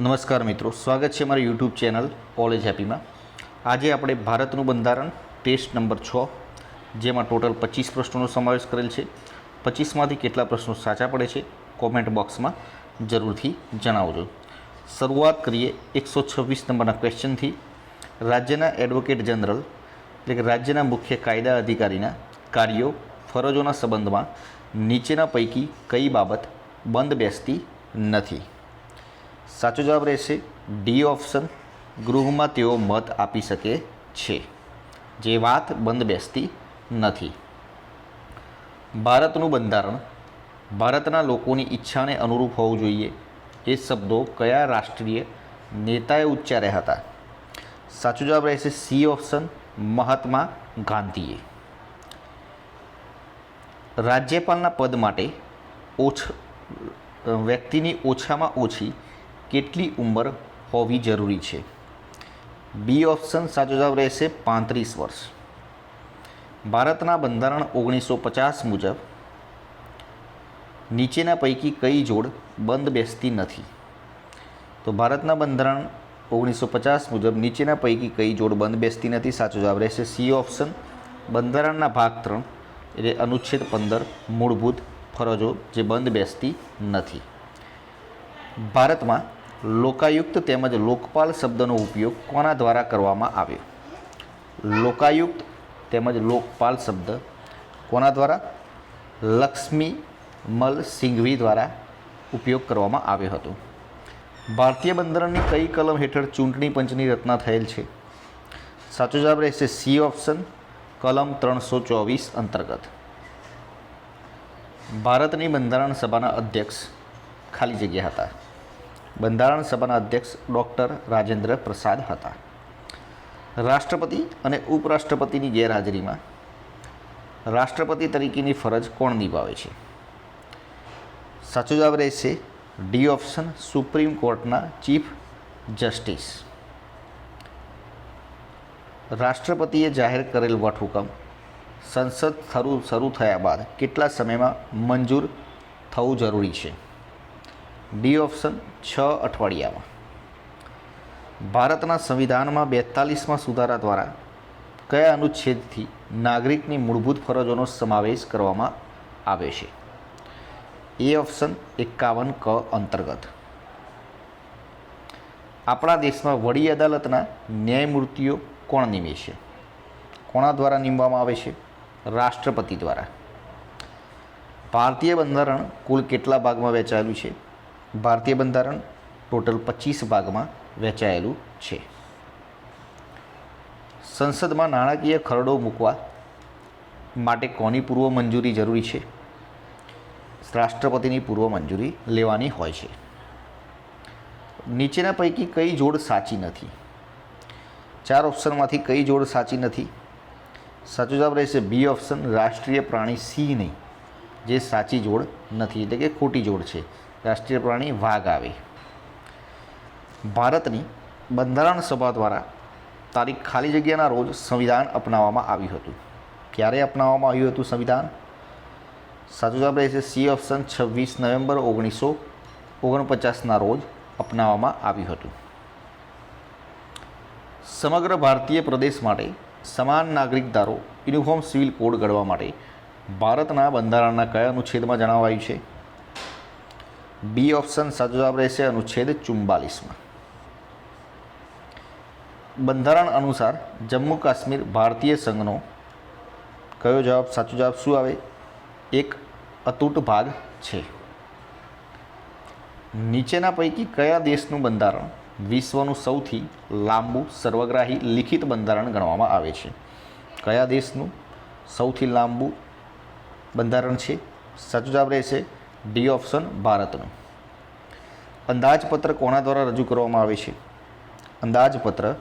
નમસ્કાર મિત્રો, સ્વાગત છે મારી યુટ્યુબ ચેનલ કોલેજ હેપીમાં આજે આપણે ભારતનું બંધારણ ટેસ્ટ નંબર છ, જેમાં ટોટલ પચીસ પ્રશ્નોનો સમાવેશ કરેલ છે. પચીસમાંથી કેટલા પ્રશ્નો સાચા પડે છે કોમેન્ટ બોક્સમાં જરૂરથી જણાવજો. શરૂઆત કરીએ એકસો છવ્વીસ નંબરના ક્વેશ્ચનથી રાજ્યના એડવોકેટ જનરલ એટલે કે રાજ્યના મુખ્ય કાયદા અધિકારીના કાર્યો ફરજોના સંબંધમાં નીચેના પૈકી કઈ બાબત બંધ બેસતી નથી? સાચો જવાબ રહેશે ડી ઓપ્શન. ગૃહમાં તેઓ મત આપી શકે છે. જે વાત બંધ બેસતી નથી. ભારતનું બંધારણ. ભારતના લોકોની ઈચ્છાને અનુરૂપ હોવું જોઈએ. એ શબ્દો કયા રાષ્ટ્રીય નેતાએ ઉચ્ચાર્યા હતા? સાચો જવાબ રહેશે સી ઓપ્શન, મહાત્મા ગાંધીએ. રાજ્યપાલના પદ માટે ઓછ વ્યક્તિની ઓછામાં ઓછી કેટલી ઉંમર હોવી જરૂરી છે? બી ઓપ્શન સાચો જવાબ રહેશે પાંત્રીસ વર્ષ. ભારતના બંધારણ ઓગણીસો પચાસ મુજબ નીચેના પૈકી કઈ જોડ બંધ બેસતી નથી? તો ભારતના બંધારણ ઓગણીસો પચાસ મુજબ નીચેના પૈકી કઈ જોડ બંધ બેસતી નથી? સાચો જવાબ રહેશે સી ઓપ્શન. બંધારણના ભાગ ત્રણ એટલે અનુચ્છેદ પંદર મૂળભૂત ફરજો જે બંધ બેસતી નથી. ભારતમાં લોકાયુક્ત તેમજ લોકપાલ શબ્દનો ઉપયોગ કોના દ્વારા કરવામાં આવ્યો? લોકાયુક્ત તેમજ લોકપાલ શબ્દ કોના દ્વારા? લક્ષ્મી મલ સિંઘવી દ્વારા ઉપયોગ કરવામાં આવ્યો હતો. ભારતીય બંધારણની કઈ કલમ હેઠળ ચૂંટણી પંચની રચના થયેલ છે? સાચો જવાબ રહેશે સી ઓપ્શન, કલમ ત્રણસો ચોવીસ અંતર્ગત. ભારતની બંધારણ સભાના અધ્યક્ષ ખાલી જગ્યા હતા. બંધારણ સભાના અધ્યક્ષ ડૉક્ટર રાજેન્દ્ર પ્રસાદ હતા. રાષ્ટ્રપતિ અને ઉપરાષ્ટ્રપતિની ગેરહાજરીમાં રાષ્ટ્રપતિ તરીકેની ફરજ કોણ નિભાવે છે? સાચો જવાબ રહેશે ડી ઓપ્શન સુપ્રીમ કોર્ટના ચીફ જસ્ટિસ. રાષ્ટ્રપતિએ જાહેર કરેલ વટહુકમ સંસદ શરૂ શરૂ થયા બાદ કેટલા સમયમાં મંજૂર થવું જરૂરી છે? ડી ઓપ્શન છ અઠવાડિયામાં. ભારતના સંવિધાનમાં બેતાલીસમાં સુધારા દ્વારા કયા અનુચ્છેદથી નાગરિકની મૂળભૂત ફરજોનો સમાવેશ કરવામાં આવે છે? એ ઓપ્શન એકાવન ક અંતર્ગત. આપણા દેશમાં વડી અદાલતના ન્યાયમૂર્તિઓ કોણ નિમે છે? કોણા દ્વારા નિમવામાં આવે છે? રાષ્ટ્રપતિ દ્વારા. ભારતીય બંધારણ કુલ કેટલા ભાગમાં વહેંચાયેલું છે? ભારતીય બંધારણ ટોટલ પચીસ ભાગમાં વહેંચાયેલું છે. સંસદમાં નાણાકીય ખરડો મૂકવા માટે કોની પૂર્વ મંજૂરી જરૂરી છે? રાષ્ટ્રપતિની પૂર્વ મંજૂરી લેવાની હોય છે. નીચેના પૈકી કઈ જોડ સાચી નથી? ચાર ઓપ્શનમાંથી કઈ જોડ સાચી નથી? સાચો જવાબ રહેશે બી ઓપ્શન, રાષ્ટ્રીય પ્રાણી સિંહ નહીં, જે સાચી જોડ નથી, એટલે કે ખોટી જોડ છે. રાષ્ટ્રીય પ્રાણી વાઘ આવે. ભારતની બંધારણ સભા દ્વારા તારીખ ખાલી જગ્યાના રોજ સંવિધાન અપનાવવામાં આવ્યું હતું. ક્યારે અપનાવવામાં આવ્યું હતું સંવિધાન? સાચો જવાબ રહેશે સી ઓપ્શન છવ્વીસ નવેમ્બર ઓગણીસો ઓગણપચાસના રોજ અપનાવવામાં આવ્યું હતું. સમગ્ર ભારતીય પ્રદેશ માટે સમાન નાગરિક ધારો યુનિફોર્મ સિવિલ કોડ ઘડવા માટે ભારતના બંધારણના કયા અનુચ્છેદમાં જણાવાયું છે? બી ઓપ્શન સાચો જવાબ રહેશે અનુચ્છેદ ચુમ્બાલીસમાં બંધારણ અનુસાર જમ્મુ કાશ્મીર ભારતીય સંઘનો કયો જવાબ? સાચો જવાબ શું આવે? એક, અતૂટ ભાગ છે. નીચેના પૈકી કયા દેશનું બંધારણ વિશ્વનું સૌથી લાંબુ સર્વગ્રાહી લિખિત બંધારણ ગણવામાં આવે છે? કયા દેશનું સૌથી લાંબુ બંધારણ છે? સાચો જવાબ રહેશે ડી ઓપ્શન ભારતનું. અંદાજપત્ર કોના દ્વારા રજૂ કરવામાં આવે છે? અંદાજપત્ર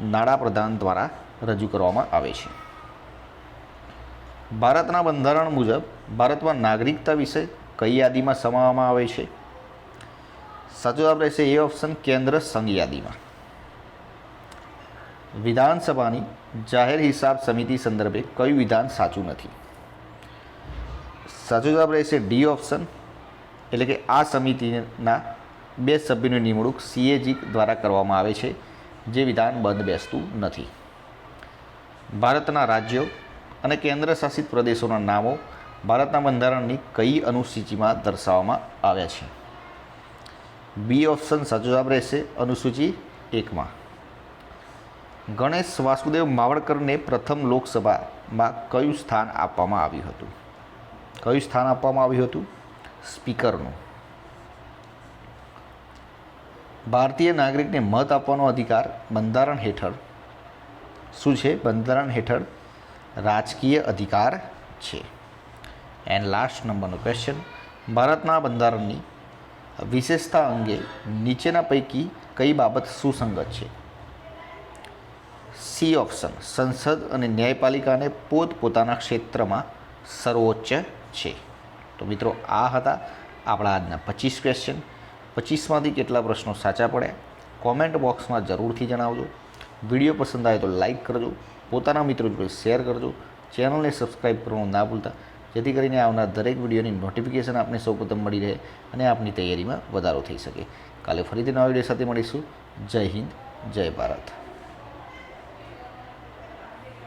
નાણાપ્રધાન દ્વારા રજૂ કરવામાં આવે છે. ભારતના બંધારણ મુજબ ભારતમાં નાગરિકતા વિશે કઈ યાદીમાં સમાવવામાં આવે છે? સાચો જવાબ રહેશે એ ઓપ્શન કેન્દ્ર સંઘ યાદીમાં. વિધાનસભાની જાહેર હિસાબ સમિતિ સંદર્ભે કયું વિધાન સાચું નથી? સાચો જવાબ રહેશે ડી ઓપ્શન એટલે કે આ સમિતિના બે સભ્યોની નિમણૂક સીએજી દ્વારા કરવામાં આવે છે, જે વિધાન બંધ બેસતું નથી. ભારતના રાજ્યો અને કેન્દ્ર શાસિત પ્રદેશોના નામો ભારતના બંધારણની કઈ અનુસૂચિમાં દર્શાવવામાં આવ્યા છે? બી ઓપ્શન સાચો જવાબ રહેશે, અનુસૂચિ એકમાં. ગણેશ વાસુદેવ માવડકરને પ્રથમ લોકસભામાં કયું સ્થાન આપવામાં આવ્યું હતું? કયું સ્થાન આપવામાં આવ્યું હતું? સ્પીકરનું. ભારતીય નાગરિકને મત આપવાનો અધિકાર બંધારણ હેઠળ. શું છે? બંધારણ હેઠળ રાજકીય અધિકાર છે. એન્ડ લાસ્ટ નંબરનો ક્વેશ્ચન ભારતના બંધારણની વિશેષતા અંગે નીચેના પૈકી કઈ બાબત સુસંગત છે? સી ઓપ્શન, સંસદ અને ન્યાયપાલિકાને પોતપોતાના ક્ષેત્રમાં સર્વોચ્ચ છે. તો મિત્રો, આ હતા આપણા આજના પચીસ ક્વેશ્ચન પચીસમાંથી કેટલા પ્રશ્નો સાચા પડ્યા? કોમેન્ટ બોક્સમાં જરૂરથી જણાવજો. વીડિયો પસંદ આવે તો લાઇક કરજો. પોતાના મિત્રો જોડે શેર કરજો. ચેનલને સબસ્ક્રાઈબ કરવાનું ના ભૂલતા. જેથી કરીને આવનાર દરેક વિડીયોની નોટિફિકેશન આપને સૌપ્રથમ મળી રહે અને આપની તૈયારીમાં વધારો થઈ શકે. કાલે ફરીથી નવા વીડિયો સાથે મળીશું. જય હિન્દ, જય ભારત.